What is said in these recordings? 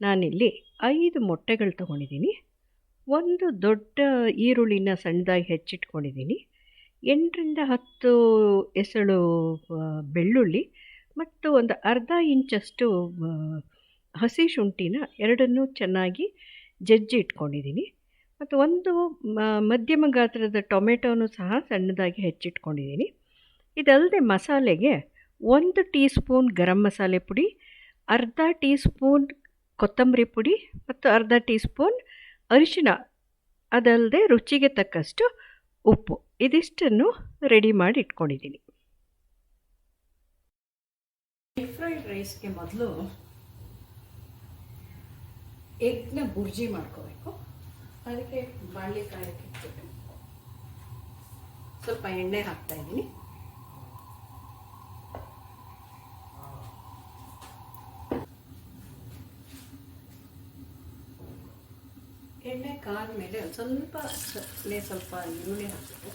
ನಾನಿಲ್ಲಿ ಐದು ಮೊಟ್ಟೆಗಳು ತೊಗೊಂಡಿದ್ದೀನಿ. ಒಂದು ದೊಡ್ಡ ಈರುಳ್ಳಿನ ಸಣ್ಣದಾಗಿ ಹೆಚ್ಚಿಟ್ಕೊಂಡಿದ್ದೀನಿ. ಎಂಟರಿಂದ ಹತ್ತು ಎಸಳು ಬೆಳ್ಳುಳ್ಳಿ ಮತ್ತು ಒಂದು ಅರ್ಧ ಇಂಚಷ್ಟು ಹಸಿ ಶುಂಠಿನ ಎರಡನ್ನೂ ಚೆನ್ನಾಗಿ ಜಜ್ಜಿ ಇಟ್ಕೊಂಡಿದ್ದೀನಿ. ಮತ್ತು ಒಂದು ಮಧ್ಯಮ ಗಾತ್ರದ ಟೊಮೆಟೊನು ಸಹ ಸಣ್ಣದಾಗಿ ಹೆಚ್ಚಿಟ್ಕೊಂಡಿದ್ದೀನಿ. ಇದಲ್ಲದೆ ಮಸಾಲೆಗೆ ಒಂದು ಟೀ ಸ್ಪೂನ್ ಗರಂ ಮಸಾಲೆ ಪುಡಿ ಅರ್ಧ ಟೀ ಸ್ಪೂನ್ ಕೊತ್ತಂಬರಿ ಪುಡಿ ಮತ್ತು ಅರ್ಧ ಟೀ ಸ್ಪೂನ್ ಅರಿಶಿನ ಅದಲ್ಲದೆ ರುಚಿಗೆ ತಕ್ಕಷ್ಟು ಉಪ್ಪು. ಇದಿಷ್ಟನ್ನು ರೆಡಿ ಮಾಡಿ ಇಟ್ಕೊಂಡಿದ್ದೀನಿ. ಫ್ರೈಡ್ ರೈಸ್ಗೆ ಮೊದಲು ಎಗ್ನ ಬುರ್ಜಿ ಮಾಡ್ಕೋಬೇಕು. ಅದಕ್ಕೆ ಕಾಯಕ್ಕೆ ಇಟ್ಬಿಟ್ಟು ಸ್ವಲ್ಪ ಎಣ್ಣೆ ಹಾಕ್ತಾ ಇದ್ದೀನಿ ಎಣ್ಣೆ ಕಾದ ಮೇಲೆ ಸ್ವಲ್ಪ ಲೇ ಸ್ವಲ್ಪ ಈರುಳ್ಳಿ ಹಾಕಬೇಕು.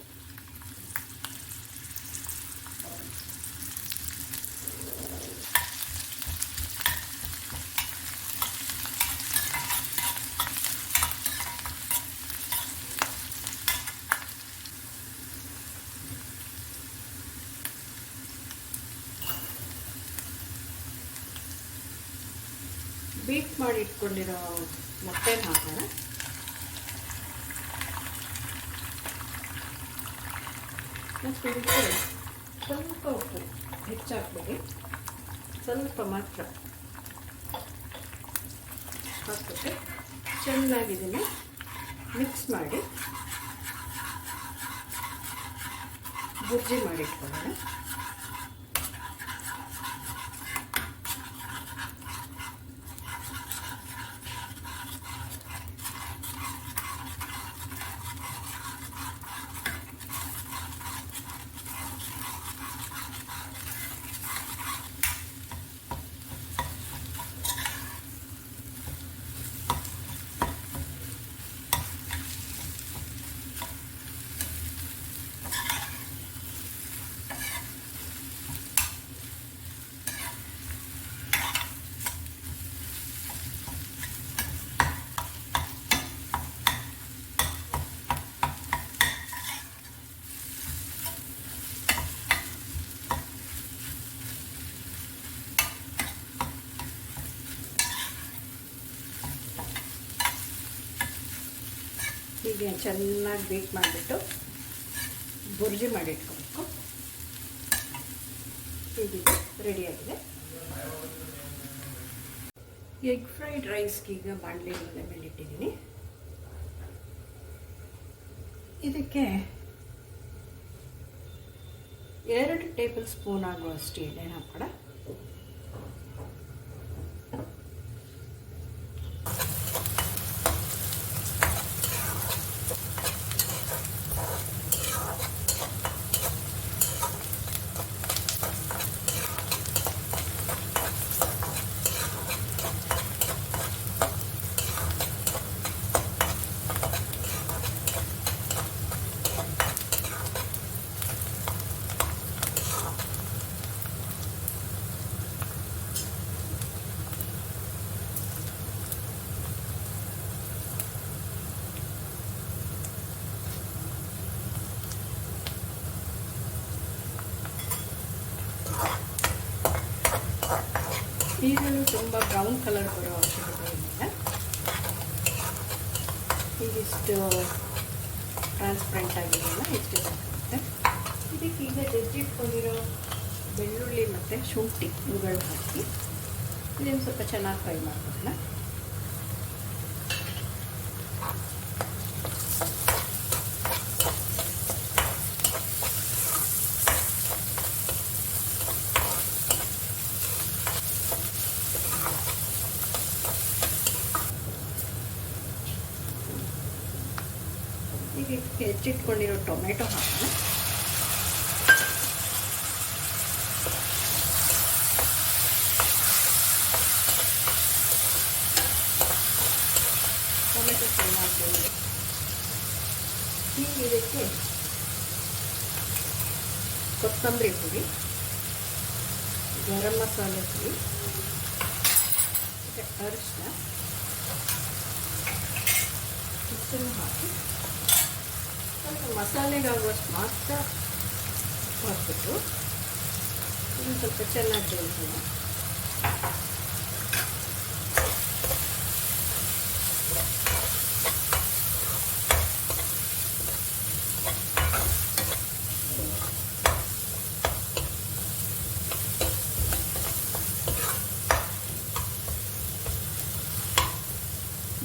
ಬೀಟ್ ಮಾಡಿ ಇಟ್ಕೊಂಡಿರೋ ಮೊಟ್ಟೆ ಹಾಕೋಣ. ಇದಕ್ಕೆ ಸ್ವಲ್ಪ ಉಪ್ಪು ಹೆಚ್ಚಾಕ್ಬೇಡಿ ಸ್ವಲ್ಪ ಮಾತ್ರ ಹಾಕ್ಬಿಟ್ಟು ಚೆನ್ನಾಗಿ ಇದನ್ನು ಮಿಕ್ಸ್ ಮಾಡಿ. ಬುರ್ಜಿ ಮಾಡಿಟ್ಕೊಳ್ಳೋಣ. ಹೀಗೆ ಚೆನ್ನಾಗಿ ಬೀಟ್ ಮಾಡಿಬಿಟ್ಟು ಬುರ್ಜಿ ಮಾಡಿ ಇಟ್ಕೊಬೇಕು. ಹೀಗಿದೆ ರೆಡಿಯಾಗಿದೆ ಎಗ್ ಫ್ರೈಡ್ ರೈಸ್ಗೆ ಈಗ ಬಾಣಲೆ ಒಲೆ ಮೇಲೆ ಇಟ್ಟಿದ್ದೀನಿ. ಇದಕ್ಕೆ ಎರಡು ಟೇಬಲ್ ಸ್ಪೂನ್ ಆಗುವಷ್ಟು ಎಣ್ಣೆ ಹಾಕೋಣ ಈಗಲೂ ತುಂಬ ಬ್ರೌನ್ ಕಲರ್ ಬರೋ ಅವಶ್ಯಕತೆ ಇದಿಷ್ಟು ಟ್ರಾನ್ಸ್ಪರೆಂಟ್ ಆಗಿದೆಯಲ್ಲ ಇಷ್ಟು ಸಾಕಾಗುತ್ತೆ ಇದಕ್ಕೆ ಈಗ ಜಜ್ಜಿಟ್ಕೊಂಡಿರೋ ಬೆಳ್ಳುಳ್ಳಿ ಮತ್ತು ಶುಂಠಿ ಇವುಗಳು ಹಾಕಿ. ಇದನ್ನು ಸ್ವಲ್ಪ ಚೆನ್ನಾಗಿ ಫ್ರೈ ಮಾಡ್ಕೊಳ್ಳೋಣ. ಹೆಚ್ಚಿಟ್ಕೊಂಡಿರೋ ಟೊಮೆಟೊ ಹಾಕೋಣ ಟೊಮೆಟೊ ಫ್ರೈ ಈಗ ಇದಕ್ಕೆ ಕೊತ್ತಂಬರಿ ಪುಡಿ, ಗರಂ ಮಸಾಲೆ ಪುಡಿ ಅರಿಶಿನ ಇಷ್ಟನ್ನು ಹಾಕಿ ಸ್ವಲ್ಪ ಮಸಾಲೆಗಾಗುವಷ್ಟು ಮಾತ್ರ ಹಾಕ್ಬಿಟ್ಟು ಇನ್ನು ಸ್ವಲ್ಪ ಚೆನ್ನಾಗಿ ಬೇಯಿಸೋಣ.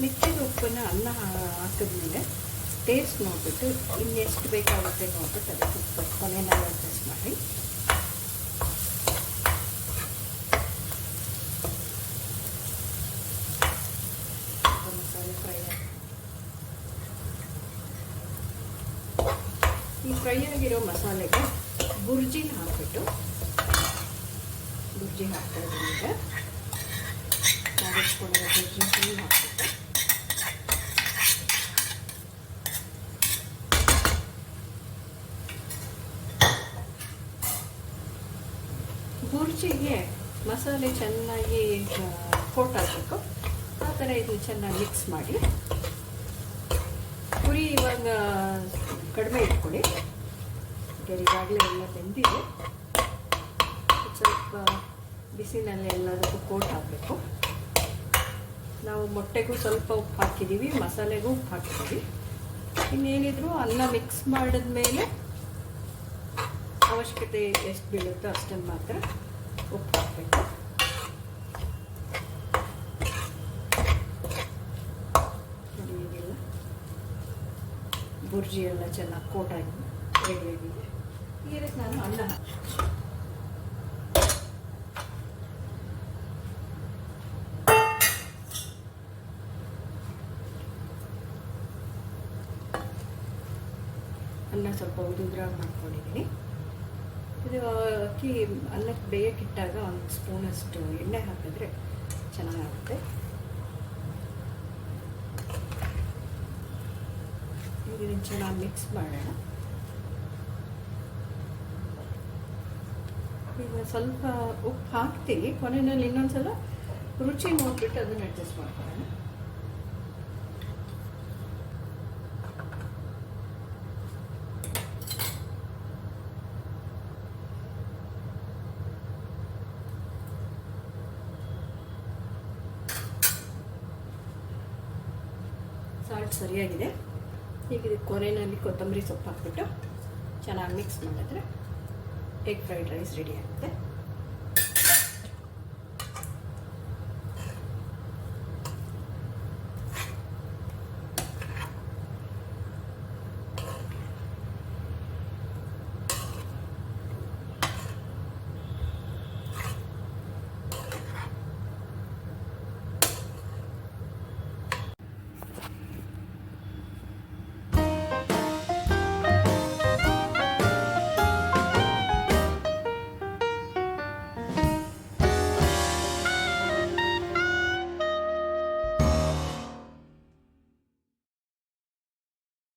ಮಿಕ್ಕಿದ ಉಪ್ಪನ್ನು ಅನ್ನ ಹಾಕಿದ್ಮೇಲೆ ಟೇಸ್ಟ್ ನೋಡಿಬಿಟ್ಟು ಇನ್ನೆಷ್ಟು ಬೇಕಾಗುತ್ತೆ ನೋಡ್ಬಿಟ್ಟು ಅದಕ್ಕೆ ಉಪ್ಪು ಕೊನೆಯಲ್ಲಿ ಅಡ್ಜಸ್ಟ್ ಮಾಡಿ. ಮಸಾಲೆ ಫ್ರೈ ಈ ಫ್ರೈ ಆಗಿರೋ ಮಸಾಲೆಗೆ ಬುರ್ಜಿ ಹಾಕಿಬಿಟ್ಟು, ಬುರ್ಜಿ ಹಾಕ್ತಾ ಇದ್ದೀನಿ ಈಗ. ಫುಲ್ ಹಾಕ್ಬಿಟ್ಟು. ಬುರ್ಜಿಗೆ ಮಸಾಲೆ ಚೆನ್ನಾಗಿ ಕೋಟ್ ಹಾಕಬೇಕು. ಆ ಥರ ಇದು ಚೆನ್ನಾಗಿ ಮಿಕ್ಸ್ ಮಾಡಿ. ಪುರಿ ಇವಾಗ ಕಡಿಮೆ ಇಟ್ಕೊಳ್ಳಿ. ಈಗಾಗಲೇ ಎಲ್ಲ ಬೆಂದಿದೆ. ಸ್ವಲ್ಪ ಬಿಸಿನಲ್ಲಿ ಎಲ್ಲದಕ್ಕೂ ಕೋಟ್ ಹಾಕಬೇಕು. ನಾವು ಮೊಟ್ಟೆಗೂ ಸ್ವಲ್ಪ ಉಪ್ಪು ಹಾಕಿದ್ದೀವಿ, ಮಸಾಲೆಗೂ ಉಪ್ಪು ಹಾಕಿದ್ದೀವಿ. ಇನ್ನೇನಿದ್ರು ಅನ್ನ ಮಿಕ್ಸ್ ಮಾಡಿದ್ಮೇಲೆ ಅವಶ್ಯಕತೆ ಎಷ್ಟು ಬೀಳುತ್ತೋ ಅಷ್ಟನ್ನು ಮಾತ್ರ ಉಪ್ಪು ಹಾಕಬೇಕು ನೋಡಿ ಈಗೆಲ್ಲ ಬುರ್ಜಿ ಎಲ್ಲ ಚೆನ್ನಾಗಿ ಕೋಟಾಗಿ ರೆಡಿಯಾಗಿದೆ ಈಗ ನಾನು ಅನ್ನ ಅಲ್ಲ ಅನ್ನ ಸ್ವಲ್ಪ ಉದುದ್ರಾಗಿ ಮಾಡ್ಕೊಂಡಿದ್ದೀನಿ ಅಕ್ಕಿ ಅನ್ನಕ್ಕೆ ಬೇಯಕ್ಕಿಟ್ಟಾಗ ಒಂದು ಸ್ಪೂನಷ್ಟು ಎಣ್ಣೆ ಹಾಕಿದ್ರೆ ಚೆನ್ನಾಗಾಗುತ್ತೆ. ಇದನ್ನು ಚೆನ್ನಾಗಿ ಮಿಕ್ಸ್ ಮಾಡೋಣ. ಈಗ ಸ್ವಲ್ಪ ಉಪ್ಪು ಹಾಕ್ತೀನಿ. ಕೊನೆಯಲ್ಲಿ ಇನ್ನೊಂದ್ಸಲ ರುಚಿ ನೋಡ್ಬಿಟ್ಟು ಅದನ್ನು ಅಡ್ಜಸ್ಟ್ ಮಾಡ್ಕೊಳ್ಳೋಣ. ಸಾಲ್ಟ್ ಸರಿಯಾಗಿದೆ. ಈಗ ಇದಕ್ಕೆ ಕೊನೆಯಲ್ಲಿ ಕೊತ್ತಂಬರಿ ಸೊಪ್ಪು ಹಾಕ್ಬಿಟ್ಟು ಚೆನ್ನಾಗಿ ಮಿಕ್ಸ್ ಮಾಡಿದ್ರೆ ಎಗ್ ಫ್ರೈಡ್ ರೈಸ್ ರೆಡಿ ಆಗುತ್ತೆ.